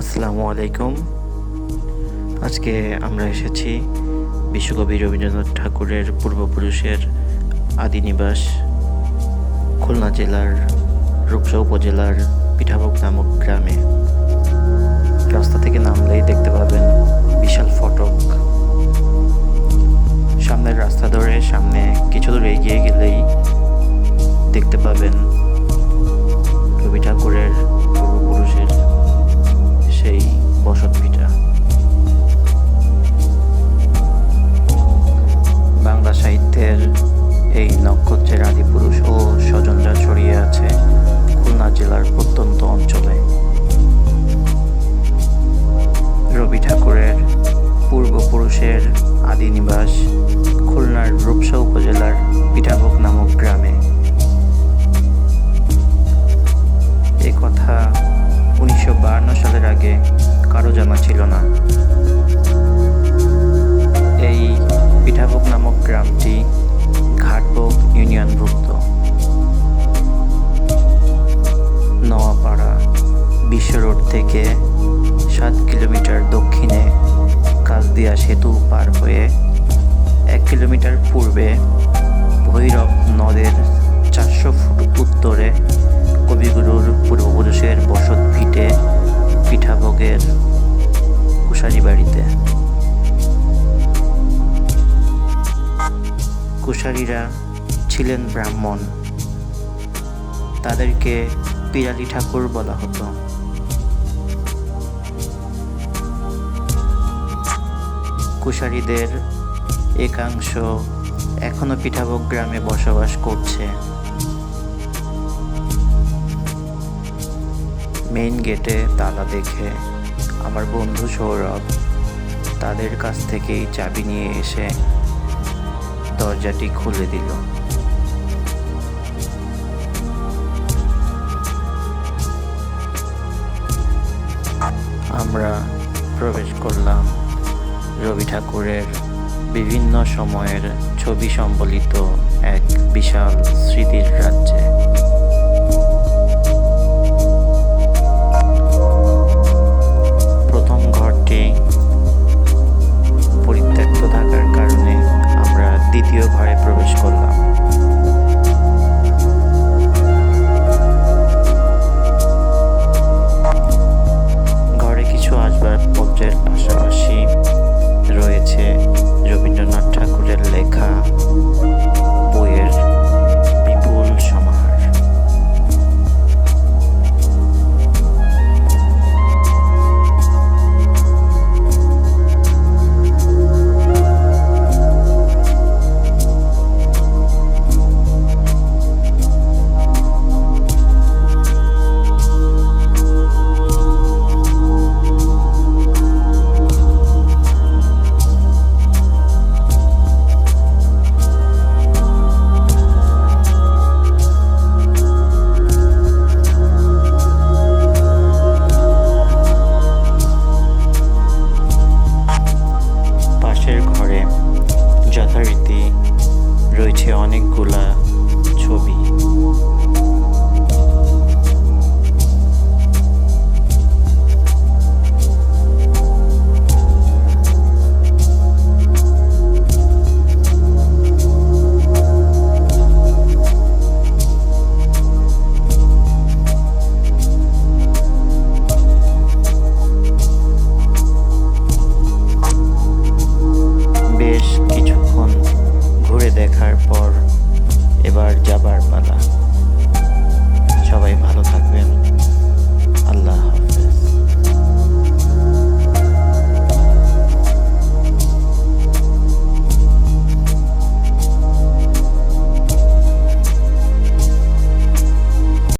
আসসালামু আলাইকুম। আজকে আমরা এসেছি বিশ্বকবি রবীন্দ্রনাথ ঠাকুরের পূর্বপুরুষের আদি নিবাস খুলনা জেলার রূপসা উপজেলার পিঠাভোগ নামক গ্রামে। রাস্তা থেকে নামলেই দেখতে পাবেন বিশাল ফটক। সামনের রাস্তা ধরে সামনে কিছু দূর এগিয়ে গেলেই পূর্বপুরুষের আদি নিবাস, খুলনার রূপসা উপজেলার পিঠাভোগ নামক গ্রামে। এ কথা উনিশশো সালের আগে কারও জানা ছিল না। এই পিঠাভোগ নামক গ্রামটি ঘাটভোগ ইউনিয়নভুক্ত। নোয়াপাড়া বিশ্ব রোড থেকে সাত কিলোমিটার দক্ষিণে কাজদিয়া সেতু পার হয়ে এক কিলোমিটার পূর্বে ভৈরব নদের চারশো ফুট উত্তরে কবিগুরুর পূর্বপুরুষের বসত ভিটে পিঠাভোগের কুশারি বাড়িতে। কুশারীরা ছিলেন ব্রাহ্মণ। তাদেরকে পিরালি ঠাকুর বলা হতো। কুশারীদের একাংশ এখনও পিঠাভোগ গ্রামে বসবাস করছে। মেইন গেটে তালা দেখে আমার বন্ধু সৌরভ তাদের কাছ থেকেই চাবি নিয়ে এসে দরজাটি খুলে দিল। আমরা প্রবেশ করলাম। রবি ঠাকুরের বিভিন্ন সময়ের ছবি সম্বলিত এক বিশাল স্মৃতির রাজ্যে। রয়েছে অনেকগুলা ছবি।